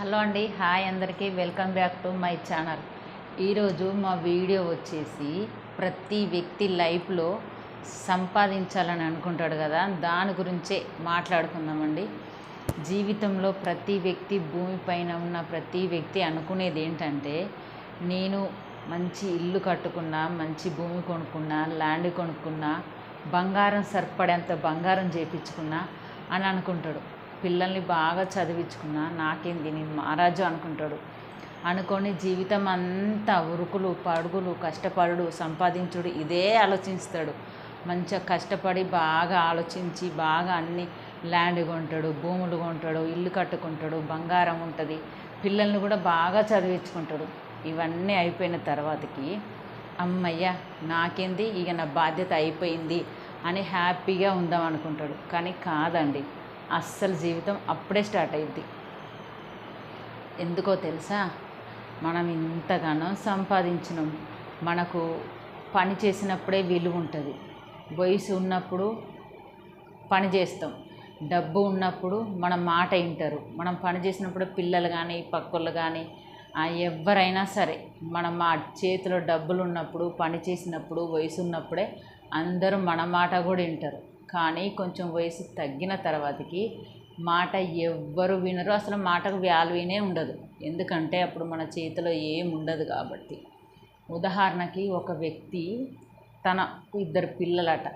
Hello అండి hi అందరికీ. Welcome back to my channel. ఈరోజు మా వీడియో వచ్చేసి ప్రతి వ్యక్తి లైఫ్లో సంపాదించాలని అనుకుంటాడు కదా దాని గురించే మాట్లాడుకుందామండి. జీవితంలో ప్రతి వ్యక్తి భూమిపైన ఉన్న ప్రతి వ్యక్తి అనుకునేది ఏంటంటే నేను మంచి ఇల్లు కట్టుకున్నా మంచి భూమి కొనుక్కున్నా ల్యాండ్ కొనుక్కున్నా బంగారం సరిపడేంత బంగారం చేపించుకున్నా అని అనుకుంటాడు. పిల్లల్ని బాగా చదివించుకున్నా నాకేంది నేను మహారాజు అనుకుంటాడు అనుకొని జీవితం అంతా ఉరుకులు పడుగులు కష్టపడుడు సంపాదించుడు ఇదే ఆలోచిస్తాడు. మంచిగా కష్టపడి బాగా ఆలోచించి బాగా అన్ని ల్యాండ్ కొంటాడు భూములు కొంటాడు ఇల్లు కట్టుకుంటాడు బంగారం ఉంటుంది. పిల్లల్ని కూడా బాగా చదివించుకుంటాడు. ఇవన్నీ అయిపోయిన తర్వాతకి అమ్మయ్య నాకేంది? ఇక నా బాధ్యత అయిపోయింది అని హ్యాపీగా ఉందాం అనుకుంటాడు. కానీ కాదండి అస్సలు జీవితం అప్పుడే స్టార్ట్ అయింది ఎందుకో తెలుసా? మనం ఇంతగానో సంపాదించినాం. మనకు పని చేసినప్పుడే విలువ ఉంటుంది. వయసు ఉన్నప్పుడు పని చేస్తాం. డబ్బు ఉన్నప్పుడు మన మాట వింటారు. మనం పని చేసినప్పుడు పిల్లలు కానీ పక్కోళ్ళు కానీ ఎవరైనా సరే మనం మా చేతిలో డబ్బులు ఉన్నప్పుడు పని చేసినప్పుడు వయసు ఉన్నప్పుడే అందరూ మన మాట కూడా వింటారు. కానీ కొంచెం వయసు తగ్గిన తర్వాతకి మాట ఎవ్వరు వినరు. అసలు మాటకు వాల్యూనే ఉండదు. ఎందుకంటే అప్పుడు మన చేతిలో ఏం ఉండదు కాబట్టి. ఉదాహరణకి ఒక వ్యక్తి తన ఇద్దరు పిల్లలట.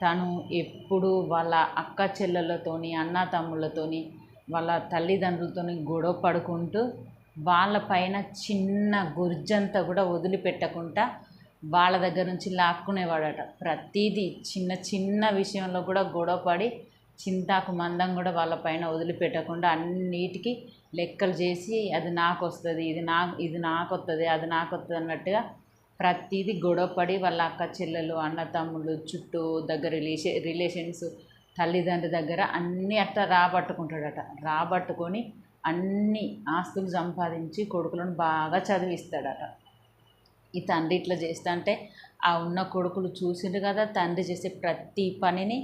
తను ఎప్పుడు వాళ్ళ అక్క చెల్లెళ్ళతోని అన్న తమ్ముళ్ళతోని వాళ్ళ తల్లిదండ్రులతోని గొడవ పడుకుంటూ వాళ్ళ పైన చిన్న గుర్జంతా కూడా వదిలిపెట్టకుండా వాళ్ళ దగ్గర నుంచి లాక్కునేవాడట. ప్రతిదీ చిన్న చిన్న విషయంలో కూడా గొడవపడి చింతాకు మందం కూడా వాళ్ళపైన వదిలిపెట్టకుండా అన్నిటికీ లెక్కలు చేసి అది నాకు వస్తుంది ఇది నా ఇది నాకు వస్తుంది అది నాకు వస్తుంది అన్నట్టుగా ప్రతిదీ గొడవపడి వాళ్ళ అక్క చెల్లెలు అన్న తమ్ముళ్ళు చుట్టూ దగ్గర రిలేషన్ రిలేషన్స్ తల్లిదండ్రి దగ్గర అన్నీ అట్లా రాబట్టుకుంటాడట. రాబట్టుకొని అన్ని ఆస్తులు సంపాదించి కొడుకులను బాగా చదివిస్తాడట. ఈ తండ్రి ఇట్లా చేస్తా అంటే ఆ ఉన్న కొడుకులు చూసిండు కదా తండ్రి చేసే ప్రతి పనిని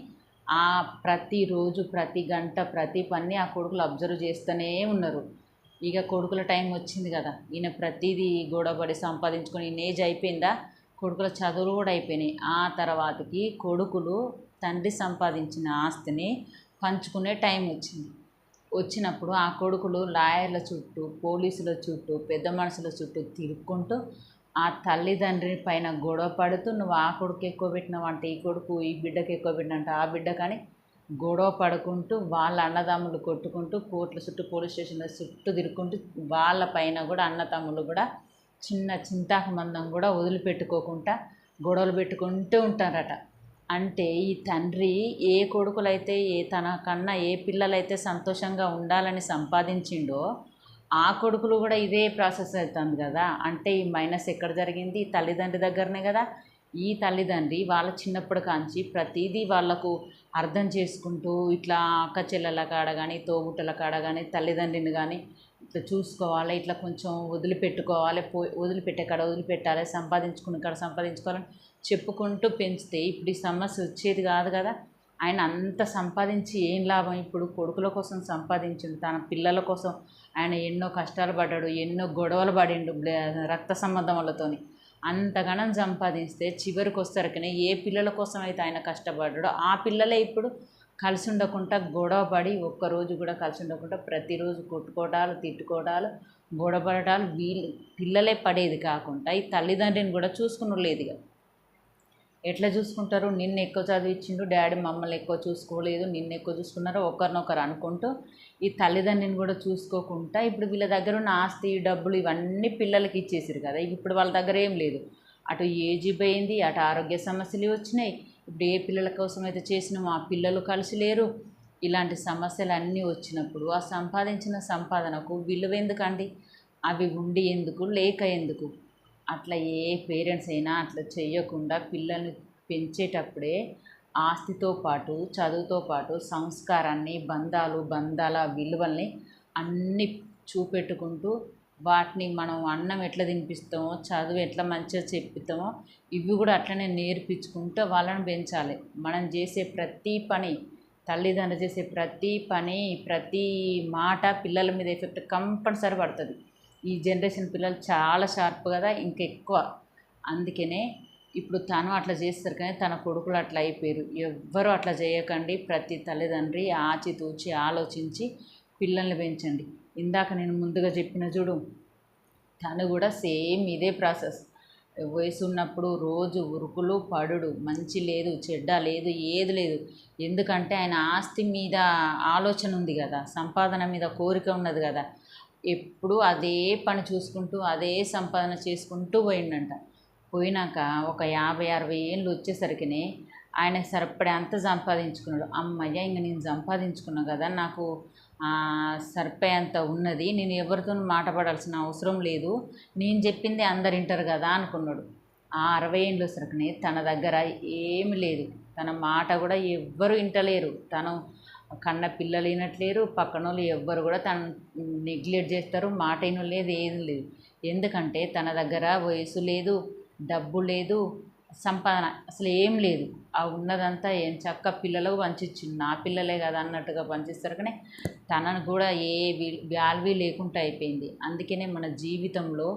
ఆ ప్రతిరోజు ప్రతి గంట ప్రతి పని ఆ కొడుకులు అబ్జర్వ్ చేస్తూనే ఉన్నారు. ఇక కొడుకుల టైం వచ్చింది కదా ఈయన ప్రతిదీ గొడవపడి సంపాదించుకొని ఈయన ఏజ్ అయిపోయిందా? కొడుకుల చదువులు కూడా అయిపోయినాయి. ఆ తర్వాతకి కొడుకులు తండ్రి సంపాదించిన ఆస్తిని పంచుకునే టైం వచ్చింది. వచ్చినప్పుడు ఆ కొడుకులు లాయర్ల చుట్టూ పోలీసుల చుట్టూ పెద్ద మనుషుల చుట్టూ తిరుక్కుంటూ ఆ తల్లిదండ్రి పైన గొడవ పడుతూ నువ్వు ఆ కొడుకు ఎక్కువ పెట్టినావు అంటే ఈ కొడుకు ఈ బిడ్డకు ఎక్కువ పెట్టినంటే ఆ బిడ్డ కానీ గొడవ పడుకుంటూ వాళ్ళ అన్నదమ్ములు కొట్టుకుంటూ కోర్టుల చుట్టూ పోలీస్ స్టేషన్ల చుట్టూ తిరుక్కుంటూ వాళ్ళ పైన కూడా అన్నతమ్ములు కూడా చిన్న చింతాకు మందం కూడా వదిలిపెట్టుకోకుండా గొడవలు పెట్టుకుంటూ ఉంటారట. అంటే ఈ తండ్రి ఏ కొడుకులైతే ఏ తన కన్నా ఏ పిల్లలైతే సంతోషంగా ఉండాలని సంపాదించిండో ఆ కొడుకులు కూడా ఇదే ప్రాసెస్ అవుతుంది కదా. అంటే ఈ మైనస్ ఎక్కడ జరిగింది? ఈ తల్లిదండ్రి దగ్గరనే కదా. ఈ తల్లిదండ్రి వాళ్ళ చిన్నప్పటి కాంచి ప్రతిదీ వాళ్ళకు అర్థం చేసుకుంటూ ఇట్లా అక్క చెల్లెల కాడ కానీ తోబుట్టల కాడ కానీ తల్లిదండ్రిని కానీ ఇట్లా చూసుకోవాలి ఇట్లా కొంచెం వదిలిపెట్టుకోవాలి పో వదిలిపెట్టే కాడ వదిలిపెట్టాలి సంపాదించుకునే కాడ సంపాదించుకోవాలని చెప్పుకుంటూ పెంచితే ఇప్పుడు ఈ సమస్య వచ్చేది కాదు కదా. ఆయన అంత సంపాదించి ఏం లాభం? ఇప్పుడు కొడుకుల కోసం సంపాదించిండు తన పిల్లల కోసం ఆయన ఎన్నో కష్టాలు పడ్డాడు ఎన్నో గొడవలు పడిండు రక్త సంబంధములతోని అంతగానం సంపాదిస్తే చివరికి వస్తారకనే ఏ పిల్లల కోసం అయితే ఆయన కష్టపడ్డాడో ఆ పిల్లలే ఇప్పుడు కలిసి ఉండకుండా గొడవ పడి ఒక్కరోజు కూడా కలిసి ఉండకుండా ప్రతిరోజు కొట్టుకోవడాలు తిట్టుకోవడాలు గొడవపడటాలు వీళ్ళు పిల్లలే పడేది కాకుండా ఈ తల్లిదండ్రిని కూడా చూసుకుని లేదు ఎట్లా చూసుకుంటారు? నిన్ను ఎక్కువ చదివించిండు డాడీ మమ్మల్ని ఎక్కువ చూసుకోలేదు నిన్ను ఎక్కువ చూసుకున్నారు ఒకరినొకరు అనుకుంటూ ఈ తల్లిదండ్రిని కూడా చూసుకోకుండా ఇప్పుడు వీళ్ళ దగ్గర ఉన్న ఆస్తి డబ్బులు ఇవన్నీ పిల్లలకి ఇచ్చేసారు కదా. ఇప్పుడు వాళ్ళ దగ్గర ఏం లేదు. అటు ఏజ్ పోయింది అటు ఆరోగ్య సమస్యలు వచ్చినాయి. ఇప్పుడు ఏ పిల్లల కోసం అయితే చేసినామో ఆ పిల్లలు కలిసి లేరు. ఇలాంటి సమస్యలు అన్నీ వచ్చినప్పుడు ఆ సంపాదించిన సంపాదనకు విలువ ఎందుకండి? అవి ఉండి ఎందుకు లేక ఎందుకు? అట్లా ఏ పేరెంట్స్ అయినా అట్లా చేయకుండా పిల్లల్ని పెంచేటప్పుడే ఆస్తితో పాటు చదువుతో పాటు సంస్కారాన్ని బంధాలు బంధాల విలువల్ని అన్నీ చూపెట్టుకుంటూ వాటిని మనం అన్నం ఎట్లా తినిపిస్తామో చదువు ఎట్లా మంచిగా చెప్తామో ఇవి కూడా అట్లనే నేర్పించుకుంటూ వాళ్ళని పెంచాలి. మనం చేసే ప్రతి పని తల్లిదండ్రులు చేసే ప్రతి పని ప్రతి మాట పిల్లల మీద ఎఫెక్ట్ కంపల్సరీ పడుతుంది. ఈ జనరేషన్ పిల్లలు చాలా షార్ప్ కదా ఇంకెక్కువ. అందుకనే ఇప్పుడు తను అట్లా చేస్తారు కానీ తన కొడుకులు అట్లా అయిపోయారు. ఎవ్వరు అట్లా చేయకండి. ప్రతి తల్లిదండ్రి ఆచితూచి ఆలోచించి పిల్లల్ని పెంచండి. ఇందాక నేను ముందుగా చెప్పిన చూడు తను కూడా సేమ్ ఇదే ప్రాసెస్. వయసు ఉన్నప్పుడు రోజు ఉరుకులు పడుడు మంచి లేదు చెడ్డ లేదు ఏది లేదు. ఎందుకంటే ఆయన ఆస్తి మీద ఆలోచన ఉంది కదా సంపాదన మీద కోరిక ఉన్నది కదా. ఎప్పుడు అదే పని చూసుకుంటూ అదే సంపాదన చేసుకుంటూ పోయిండంట. పోయినాక ఒక యాభై అరవై ఏళ్ళు వచ్చేసరికినే ఆయన సరిపడే అంత సంపాదించుకున్నాడు. అమ్మయ్య ఇంక నేను సంపాదించుకున్నా కదా నాకు సరిపోయేంత ఉన్నది నేను ఎవరితో మాట పడాల్సిన అవసరం లేదు నేను చెప్పింది అందరు వింటారు కదా అనుకున్నాడు. ఆ అరవై ఏళ్ళు సరికనే తన దగ్గర ఏమి లేదు. తన మాట కూడా ఎవ్వరు వింటలేరు. తను కన్న పిల్లలు వినట్లేరు పక్కన వాళ్ళు ఎవ్వరు కూడా తను నెగ్లెక్ట్ చేస్తారు. మాట విన లేదు ఏం లేదు. ఎందుకంటే తన దగ్గర వయసు లేదు డబ్బు లేదు సంపాదన అసలు ఏం లేదు. ఆ ఉన్నదంతా ఏం చక్క పిల్లలకు పంచిచ్చింది నా పిల్లలే కదా అన్నట్టుగా పంచిస్తారు కానీ తనను కూడా ఏ వాల్యూ లేకుండా అయిపోయింది. అందుకనే మన జీవితంలో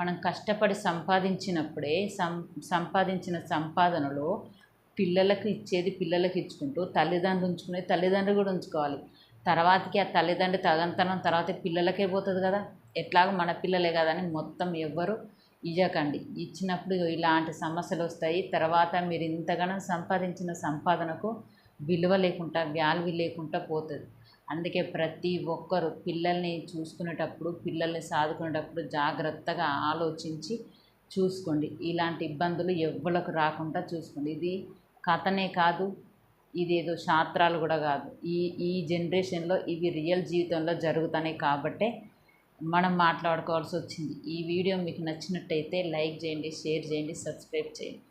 మనం కష్టపడి సంపాదించినప్పుడే సం సంపాదించిన సంపాదనలో పిల్లలకు ఇచ్చేది పిల్లలకు ఇచ్చుకుంటూ తల్లిదండ్రులు ఉంచుకునే తల్లిదండ్రులు కూడా ఉంచుకోవాలి. తర్వాతకి ఆ తల్లిదండ్రి తగంతనం తర్వాత పిల్లలకే పోతుంది కదా. ఎట్లాగో మన పిల్లలే కదా అని మొత్తం ఎవ్వరు ఇవ్వకండి ఇచ్చినప్పుడు ఇలాంటి సమస్యలు వస్తాయి. తర్వాత మీరు ఇంతగానో సంపాదించిన సంపాదనకు విలువ లేకుండా వాల్యూ లేకుండా పోతుంది. అందుకే ప్రతి ఒక్కరు పిల్లల్ని చూసుకునేటప్పుడు పిల్లల్ని సాదుకునేటప్పుడు జాగ్రత్తగా ఆలోచించి చూసుకోండి. ఇలాంటి ఇబ్బందులు ఎవ్వలకు రాకుండా చూసుకోండి. ఇది కథనే కాదు ఇదేదో శాస్త్రాలు కూడా కాదు. ఈ ఈ జనరేషన్లో ఇవి రియల్ జీవితంలో జరుగుతున్నాయి కాబట్టే మనం మాట్లాడుకోవాల్సి వచ్చింది. ఈ వీడియో మీకు నచ్చినట్టయితే లైక్ చేయండి షేర్ చేయండి సబ్స్క్రైబ్ చేయండి.